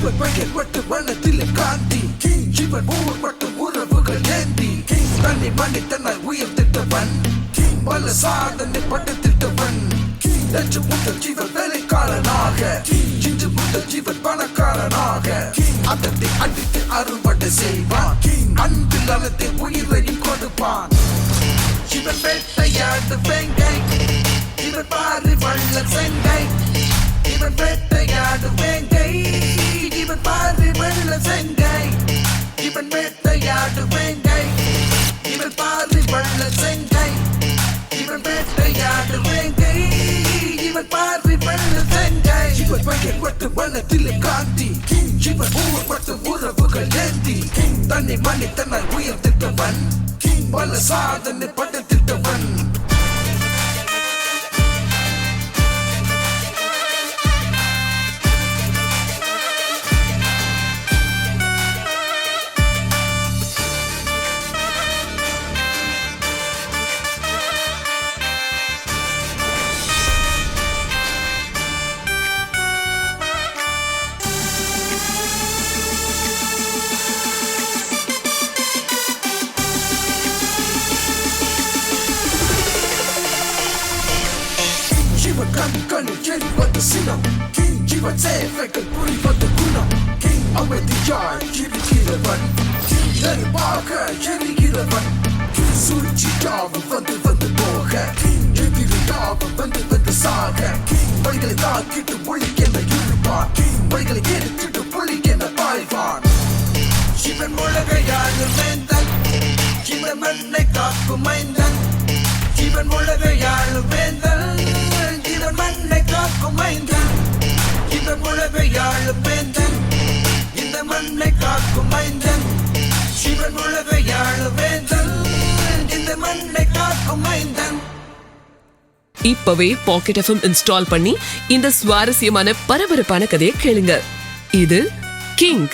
இவன் பெயர் மட்டும் வண்ணத்தில் காந்தி. இவன் ஊர் மட்டும் உறவுகள் ஏந்தி. தன்னை மண்ணி தன்னை உயர்த்திட்டவன் பல சாதனை பட்டு பட்டத்திட்டவன் நேற்று முதல் ஜீவன் வேலைக்காரனாக. இன்று முதல் ஜீவன் பணக்காரனாக. அதத்தை அடித்து அறுவடை செய்வான். அன்பில் அலத்தை உயிரையும் கொடுப்பான். இவன் வேட்டையாடு வெங்கை. இவர் பாரு வள்ள செங்கை. பாரி செங்கை. இவன் வேட்டையாடு வெங்கை இவன் பாரி வள்ள செங்கை. இவன் வேட்டையாடு வெங்கை இவன் பாரி வள்ள செங்கை. இவன் பெயர் பட்டு வண்ணத்தில் காந்தி இவன் ஊர் உறவுகள் ஏந்தி. தன்னை மன்னித்தனால் உயர்த்திட்டவன் பல சாதனை பட்டத்திட்டவன் இவன் கண்களில் எரிவது சினம் இவன் சேவைகள் புரிவது குணம் அமைதியாய் இருக்கிறவன் நெருப்பாக எரிகிறவன் சூழ்ச்சியாவும் வந்து வந்து போக எதிரியாவும் வந்து வந்து சாக வழிகளை தாக்கிட்டு ஒளி என இருப்பான் வழிகளை எடுத்துட்டு புலி என பாய்வான் இவன் உலகையாளு வேந்தன் இவன் மண்ணை காக்கும் மைந்தன் இவன் உலகையாளு வேந்தன் இவன் மைந்தன் இந்த மைந்தன் யாழும் வேந்தன். இந்த மண்ணை காக்கும் மைந்தன். சிவன் இவன் யாழும் வேந்தன். இந்த மண்ணை காக்கும் மைந்தன். இப்பவே பாக்கெட் எஃப்எம் இன்ஸ்டால் பண்ணி இந்த சுவாரஸ்யமான பரபரப்பான கதையை கேளுங்க. இது கிங்